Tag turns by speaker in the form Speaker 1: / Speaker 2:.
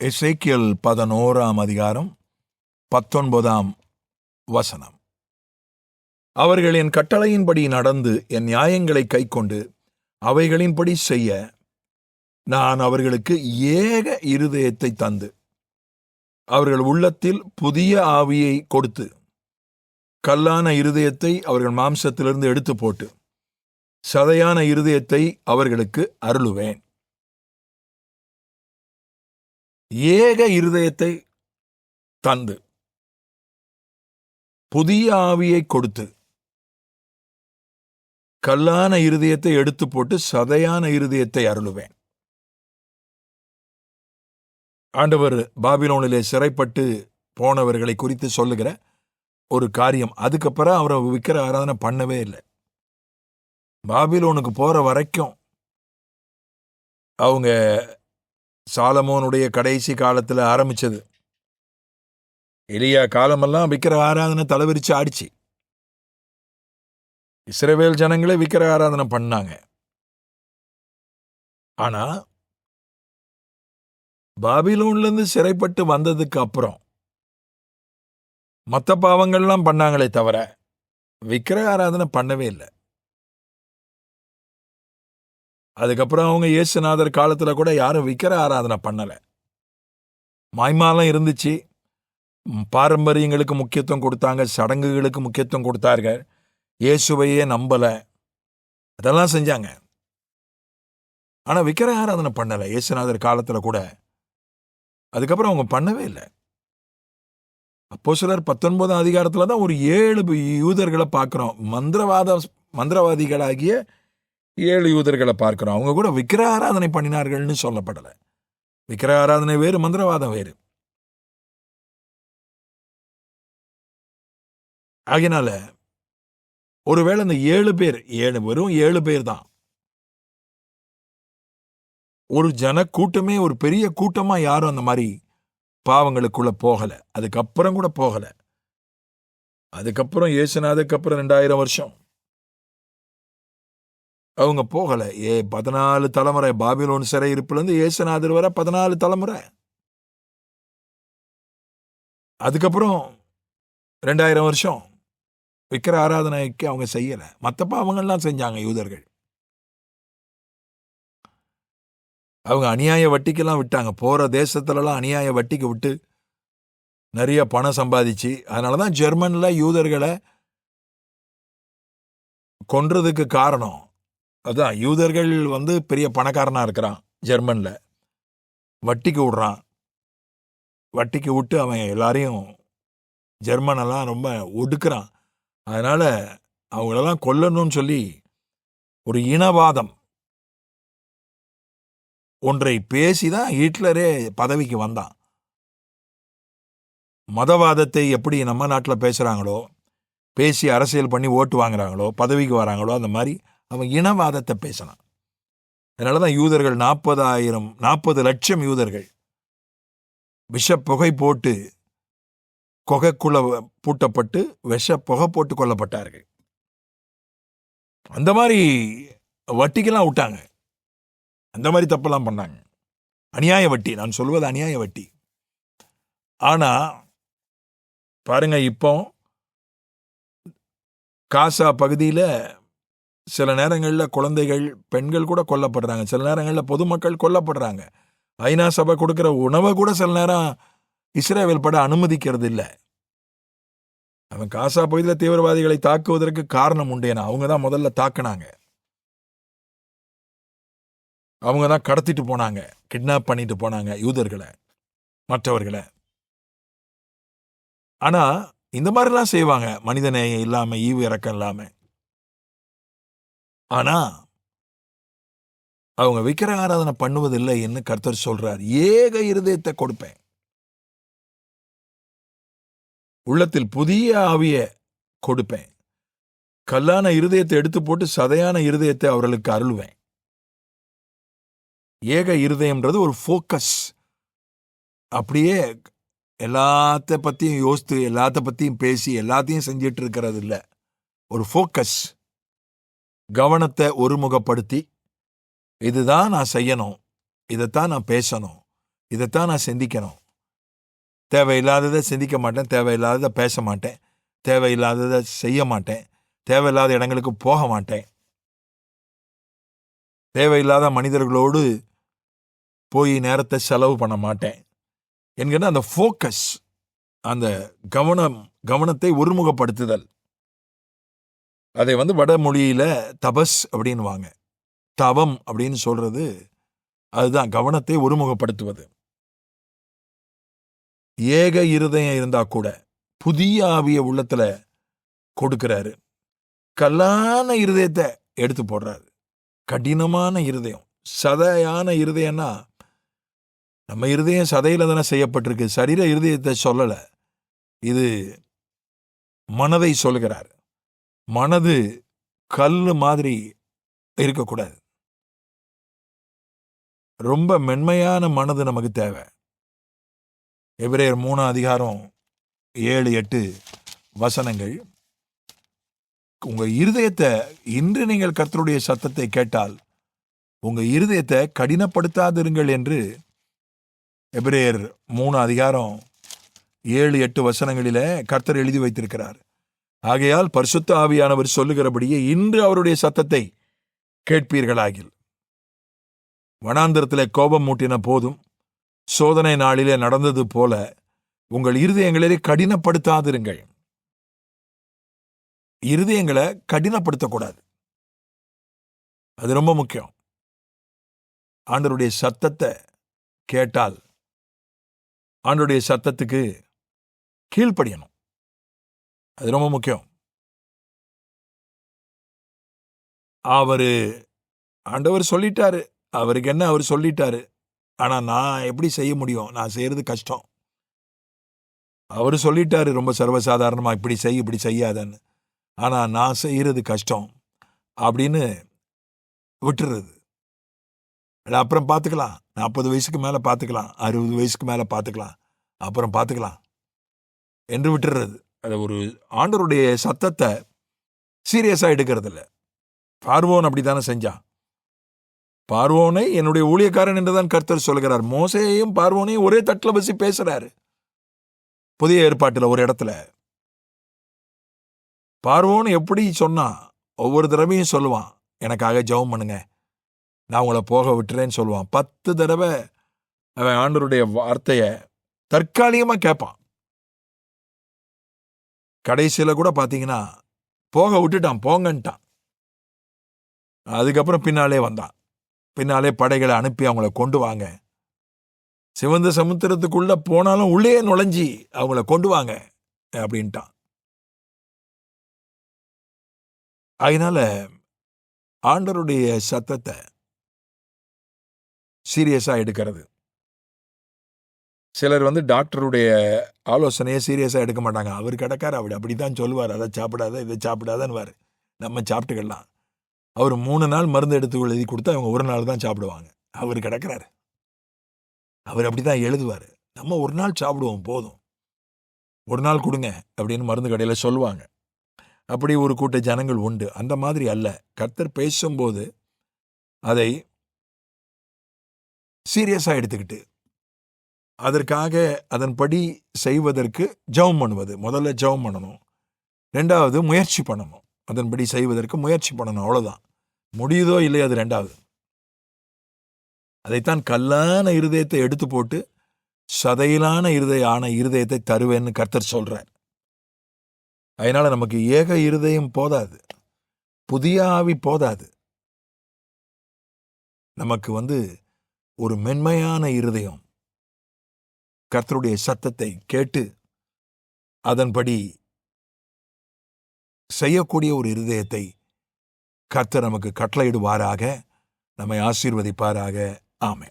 Speaker 1: எசேக்கியல் பதினோராம் அதிகாரம் பத்தொன்பதாம் வசனம். அவர்கள் என் கட்டளையின்படி நடந்து என் நியாயங்களை கைக்கொண்டு அவைகளின்படி செய்ய நான் அவர்களுக்கு ஏக இருதயத்தை தந்து அவர்கள் உள்ளத்தில் புதிய ஆவியை கொடுத்து கல்லான இருதயத்தை அவர்கள் மாம்சத்திலிருந்து எடுத்து போட்டு சதையான இருதயத்தை அவர்களுக்கு அருளுவேன். ஏக இருதயத்தை தந்து புதிய ஆவியை கொடுத்து கல்லான இருதயத்தை எடுத்து போட்டு சதையான இருதயத்தை அருளுவேன். ஆண்டவர் பாபிலோனிலே சிறைப்பட்டு போனவர்களை குறித்து சொல்லுகிற ஒரு காரியம். அதுக்கப்புறம் அவரை விக்கிர ஆராதனை பண்ணவே இல்லை. பாபிலோனுக்கு போற வரைக்கும் அவங்க சாலமோனுடைய கடைசி காலத்துல ஆரம்பிச்சது. எலியா காலமெல்லாம் விக்கிர ஆராதனை தலைவிரிச்சு ஆடிச்சு. இஸ்ரேவேல் ஜனங்களே விக்கிர ஆராதனை பண்ணாங்க. ஆனா பாபிலோன்லேருந்து சிறைப்பட்டு வந்ததுக்கு அப்புறம் மற்ற பாவங்கள்லாம் பண்ணாங்களே தவிர விக்கிர ஆராதனை பண்ணவே இல்லை. அதுக்கப்புறம் அவங்க இயேசுநாதர் காலத்துல கூட யாரும் விக்கிர ஆராதனை பண்ணல. மாய்மாலாம் இருந்துச்சு. பாரம்பரியங்களுக்கு முக்கியத்துவம் கொடுத்தாங்க சடங்குகளுக்கு முக்கியத்துவம் கொடுத்தார்கள். இயேசுவையே நம்பல. அதெல்லாம் செஞ்சாங்க. ஆனா விக்கிர ஆராதனை பண்ணலை இயேசுநாதர் காலத்துல கூட. அதுக்கப்புறம் அவங்க பண்ணவே இல்லை. அப்போ சிலர் பத்தொன்பதாம் அதிகாரத்துல தான் ஒரு ஏழு யூதர்களை பார்க்குறோம். மந்திரவாத மந்திரவாதிகளாகிய ஏழு யூதர்களை பார்க்கிறோம். அவங்க கூட விக்கிர ஆராதனை பண்ணினார்கள்னு சொல்லப்படல. விக்கிர ஆராதனை வேறு மந்திரவாதம் வேறு. ஆகினால ஒருவேளை இந்த ஏழு பேர் ஏழு வெறும் ஏழு பேர் தான். ஒரு ஜன கூட்டமே ஒரு பெரிய கூட்டமா யாரும் அந்த மாதிரி பாவங்களுக்குள்ள போகல. அதுக்கப்புறம் கூட போகல. அதுக்கப்புறம் இயேசுநாதுக்கு அப்புறம் ரெண்டாயிரம் வருஷம். அவங்க போகல. ஏ பதினாலு தலைமுறை. பாபிலோன் சிறை இருப்புலேருந்து இயேசுநாதர் வர பதினாலு தலைமுறை. அதுக்கப்புறம் ரெண்டாயிரம் வருஷம். விக்கிர ஆராதனைக்கு அவங்க செய்யல. மற்ற பாவங்கள்லாம் செஞ்சாங்க யூதர்கள். அவங்க அநியாய வட்டிக்கெல்லாம் விட்டாங்க. போற தேசத்துலலாம் அநியாய வட்டிக்கு விட்டு நிறைய பணம் சம்பாதிச்சு அதனால தான் ஜெர்மன்ல யூதர்களை கொன்றதுக்கு காரணம். அதுதான் யூதர்கள் வந்து பெரிய பணக்காரனாக இருக்கிறான் ஜெர்மனில். வட்டிக்கு விடுறான். வட்டிக்கு விட்டு அவன் எல்லாரையும் ஜெர்மனெல்லாம் ரொம்ப ஒடுக்குறான். அதனால் அவங்களெல்லாம் கொல்லணும்னு சொல்லி ஒரு இனவாதம் ஒன்றை பேசி தான் ஹிட்லரே பதவிக்கு வந்தான். மதவாதத்தை எப்படி நம்ம நாட்டில் பேசுகிறாங்களோ பேசி அரசியல் பண்ணி ஓட்டு வாங்குறாங்களோ பதவிக்கு வராங்களோ அந்த மாதிரி அவன் இனவாதத்தை பேசினான். அதனால தான் யூதர்கள் நாற்பதாயிரம் நாற்பது லட்சம் யூதர்கள் விஷ புகை போட்டு கொகைக்குள்ள பூட்டப்பட்டு விஷ புகை போட்டு கொல்லப்பட்டார்கள். அந்த மாதிரி வட்டிக்கெல்லாம் விட்டாங்க. அந்த மாதிரி தப்பெல்லாம் பண்ணாங்க. அநியாய வட்டி நான் சொல்வது அநியாய வட்டி. ஆனால் பாருங்க இப்போ காசா பகுதியில் சில நேரங்களில் குழந்தைகள் பெண்கள் கூட கொல்லப்படுறாங்க. சில நேரங்களில் பொதுமக்கள் கொல்லப்படுறாங்க. ஐநா சபை கொடுக்குற உணவை கூட சில நேரம் இஸ்ரேவேல் பட அனுமதிக்கிறது இல்லை அவன் காசா பகுதியில் தீவிரவாதிகளை தாக்குவதற்கு காரணம் உண்டேனா அவங்க தான் முதல்ல தாக்குனாங்க. அவங்க தான் கடத்திட்டு போனாங்க. கிட்னாப் பண்ணிட்டு போனாங்க யூதர்களை மற்றவர்களை. ஆனால் இந்த மாதிரிலாம் செய்வாங்க. மனிதநேயம் இல்லாமல் ஈவு இறக்கம் இல்லாமல் ஆனா அவங்க விக்கிர ஆராதனை பண்ணுவதில்லை என்று கர்த்தர் சொல்றார். ஏக இருதயத்தை கொடுப்பேன். உள்ளத்தில் புதிய ஆவிய கொடுப்பேன். கல்லான இருதயத்தை எடுத்து போட்டு சதையான இருதயத்தை அவர்களுக்கு அருள்வேன். ஏக இருதயம்ன்றது ஒரு ஃபோக்கஸ் அப்படியே எல்லாத்த பத்தியும் யோசித்து எல்லாத்த பத்தியும் பேசி எல்லாத்தையும் செஞ்சிட்டு இருக்கிறது இல்லை. ஒரு ஃபோக்கஸ் கவனத்தை ஒருமுகப்படுத்தி இதுதான் நான் செய்யணும். இதைத்தான் நான் பேசணும். இதைத்தான் நான் சிந்திக்கணும். தேவையில்லாததை சிந்திக்க மாட்டேன். தேவையில்லாததை பேச மாட்டேன். தேவையில்லாததை செய்ய மாட்டேன். தேவையில்லாத இடங்களுக்கு போக மாட்டேன். தேவையில்லாத மனிதர்களோடு போய் நேரத்தை செலவு பண்ண மாட்டேன். என்கிற அந்த ஃபோக்கஸ் அந்த கவனம் கவனத்தை ஒருமுகப்படுத்துதல். அதை வந்து வடமொழியில தபஸ் அப்படின்னுவாங்க. தவம் அப்படின்னு சொல்றது அதுதான் கவனத்தை ஒருமுகப்படுத்துவது. ஏக இருதயம் இருந்தா கூட புதிய ஆவிய உள்ளத்துல கொடுக்கிறாரு. கல்லான இருதயத்தை எடுத்து போடுறாரு. கடினமான இருதயம். சதையான இருதயம்னா நம்ம இருதயம் சதையில தானே செய்யப்பட்டிருக்கு. சரீர இருதயத்தை சொல்லலை. இது மனதை சொல்கிறார் மனது கல் மாதிரி இருக்கக்கூடாது. ரொம்ப மென்மையான மனது நமக்கு தேவை. எபிரேயர் மூணு அதிகாரம் ஏழு எட்டு வசனங்கள். உங்க இருதயத்தை இன்று நீங்கள் கர்த்தருடைய சத்தத்தை கேட்டால் உங்க இருதயத்தை கடினப்படுத்தாதிருங்கள் என்று எபிரேயர் மூணு அதிகாரம் ஏழு எட்டு வசனங்களில கர்த்தர் எழுதி வைத்திருக்கிறார். ஆகையால் பரிசுத்த ஆவியானவர் சொல்லுகிறபடியே இன்று அவருடைய சத்தத்தை கேட்பீர்களாகில். வனாந்திரத்திலே கோபம் மூட்டின போதும் சோதனை நாளிலே நடந்தது போல உங்கள் இருதயங்களிலே கடினப்படுத்தாதிருங்கள். இருதயங்களை கடினப்படுத்தக்கூடாது. அது ரொம்ப முக்கியம். ஆண்டருடைய சத்தத்தை கேட்டால் ஆண்டருடைய சத்தத்துக்கு கீழ்ப்படியணும். அது ரொம்ப முக்கியம். அவர் ஆண்டவர் சொல்லிட்டாரு. அவருக்கு என்ன அவர் சொல்லிட்டாரு. ஆனால் நான் எப்படி செய்ய முடியும்? நான் செய்யறது கஷ்டம். அவர் சொல்லிட்டாரு ரொம்ப சர்வசாதாரணமாக இப்படி செய் இப்படி செய்யாதன்னு. ஆனால் நான் செய்யறது கஷ்டம் அப்படின்னு விட்டுறது. அப்புறம் பார்த்துக்கலாம் நாற்பது வயசுக்கு மேலே பார்த்துக்கலாம் அறுபது வயசுக்கு மேலே பார்த்துக்கலாம் அப்புறம் பார்த்துக்கலாம் என்று விட்டுறது. அது ஒரு ஆண்டவருடைய சத்தத்தை சீரியஸாக எடுக்கிறது பார்வோன் அப்படி தானே செஞ்சான். பார்வோனை என்னுடைய ஊழியக்காரன் என்றுதான் கர்த்தர் சொல்கிறார். மோசையையும் பார்வோனையும் ஒரே தட்டில் வச்சு பேசுகிறாரு புதிய ஏற்பாட்டில் ஒரு இடத்துல. பார்வோன் எப்படி சொன்னா ஒவ்வொரு தடவையும் சொல்லுவான் எனக்காக ஜெபம் பண்ணுங்க. நான் உங்களை போக விட்டுறேன்னு சொல்லுவான். பத்து தடவை அவன் ஆண்டவருடைய வார்த்தையை தற்காலிகமாக கேட்பான். கடைசியில் கூட பார்த்தீங்கன்னா போக விட்டுட்டான் போங்கன்ட்டான். அதுக்கப்புறம் பின்னாலே வந்தான். பின்னாலே படைகளை அனுப்பி அவங்கள கொண்டு வாங்க. சிவந்த சமுத்திரத்துக்குள்ள போனாலும் உள்ளே நுழைஞ்சி அவங்கள கொண்டு வாங்க அப்படின்ட்டான். அதனால ஆண்டருடைய சத்தத்தை சீரியஸாக எடுக்கிறது. சிலர் வந்து டாக்டருடைய ஆலோசனையை சீரியஸாக எடுக்க மாட்டாங்க. அவர் கிடக்காரு அப்படி தான் சொல்லுவார். அதை சாப்பிடாத இதை சாப்பிடாதன்னுவார். நம்ம சாப்பிட்டுக்கலாம். அவர் மூணு நாள் மருந்து எடுத்து எழுதி கொடுத்தா அவங்க ஒரு நாள் தான் சாப்பிடுவாங்க. அவர் கிடக்கிறாரு. அவர் அப்படி தான் எழுதுவார். நம்ம ஒரு நாள் சாப்பிடுவோம் போதும். ஒரு நாள் கொடுங்க அப்படின்னு மருந்து கடையில் சொல்லுவாங்க. அப்படி ஒரு கூட்ட ஜனங்கள் உண்டு. அந்த மாதிரி அல்ல. கர்த்தர் பேசும்போது அதை சீரியஸாக எடுத்துக்கிட்டு அதற்காக அதன்படி செய்வதற்கு ஜெபம் பண்ணுவது. முதல்ல ஜெபம் பண்ணணும். ரெண்டாவது முயற்சி பண்ணணும். அதன்படி செய்வதற்கு முயற்சி பண்ணணும். அவ்வளோதான் முடியுதோ இல்லையோ அது ரெண்டாவது. அதைத்தான் கல்லான இருதயத்தை எடுத்து போட்டு சதையிலான இருதய ஆன இருதயத்தை தருவேன்னு கர்த்தர் சொல்கிறார் அதனால நமக்கு ஏக இருதயம் போதாது. புதிய ஆவி போதாது. நமக்கு வந்து ஒரு மென்மையான இருதயம். கர்த்தருடைய சத்தத்தை கேட்டு அதன்படி செய்யக்கூடிய ஒரு இருதயத்தை கர்த்தர் நமக்கு கட்டளையிடுவாராக நம்மை ஆசீர்வதிப்பாராக. ஆமை